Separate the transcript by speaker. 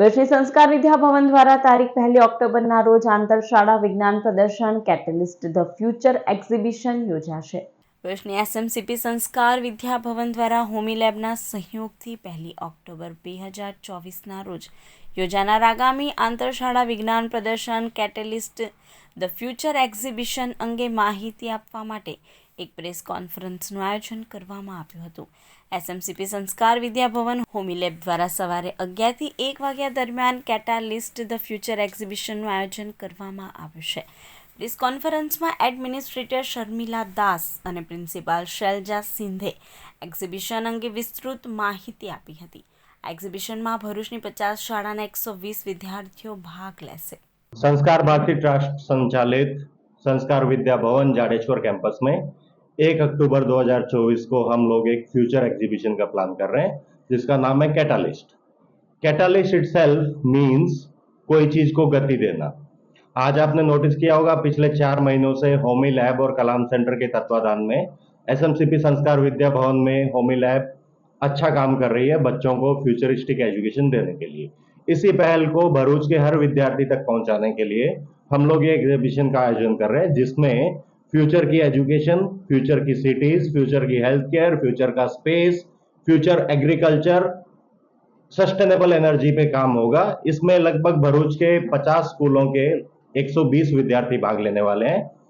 Speaker 1: શ્રી સંસ્કાર વિદ્યા ભવન દ્વારા તારીખ પહેલી ઓક્ટોબરના રોજ આંતર શાળા વિજ્ઞાન પ્રદર્શન કેટેલિસ્ટ ધ ફ્યુચર એક્ઝિબિશન યોજાશે. વર્ષની એસએમસીપી સંસ્કાર વિદ્યા ભવન દ્વારા હોમી લેબના સહયોગથી પહેલી ઓક્ટોબર બે હજાર ચોવીસના રોજ યોજાનાર આગામી આંતરશાળા વિજ્ઞાન પ્રદર્શન કેટેલિસ્ટ ધ ફ્યુચર એક્ઝિબિશન અંગે માહિતી આપવા માટે એક પ્રેસ કોન્ફરન્સનું આયોજન કરવામાં આવ્યું હતું. એસએમસીપી સંસ્કાર વિદ્યાભવન હોમીલેબ દ્વારા સવારે અગિયારથી એક વાગ્યા દરમિયાન કેટાલિસ્ટ ધ ફ્યુચર એક્ઝિબિશનનું આયોજન કરવામાં આવ્યું છે. પ્રેસ કોન્ફરન્સમાં એડમિનિસ્ટ્રેટર શર્મિલા દાસ અને પ્રિન્સિપાલ શૈલજા સિંધે એક્ઝિબિશન અંગે વિસ્તૃત માહિતી આપી હતી. આ એક્ઝિબિશનમાં ભરૂચની પચાસ શાળાના એકસો વીસ વિદ્યાર્થીઓ ભાગ લેશે.
Speaker 2: સંસ્કાર ભારતી ટ્રસ્ટ સંચાલિત સંસ્કાર વિદ્યા ભવન જાડેશ્વર કેમ્પસ एक अक्टूबर 2024 को हम लोग एक फ्यूचर एग्जीबिशन का प्लान कर रहे हैं, जिसका नाम है कैटालिस्ट कैटालिस्ट इटसेल्फ मींस कोई चीज़ को गति देना। आज आपने नोटिस किया होगा, पिछले चार महीनों से होमी लैब और कलाम सेंटर के तत्वाधान में एसएमसीपी संस्कार विद्या भवन में होमी लैब अच्छा काम कर रही है बच्चों को फ्यूचरिस्टिक एजुकेशन देने के लिए। इसी पहल को भरूच के हर विद्यार्थी तक पहुँचाने के लिए हम लोग ये एग्जीबिशन का आयोजन कर रहे हैं, जिसमें फ्यूचर की एजुकेशन, फ्यूचर की सिटीज़, फ्यूचर की हेल्थ केयर फ्यूचर का space future agriculture sustainable energy पे काम होगा। इसमें लगभग भरूच के 50 स्कूलों के 120 विद्यार्थी भाग लेने वाले हैं।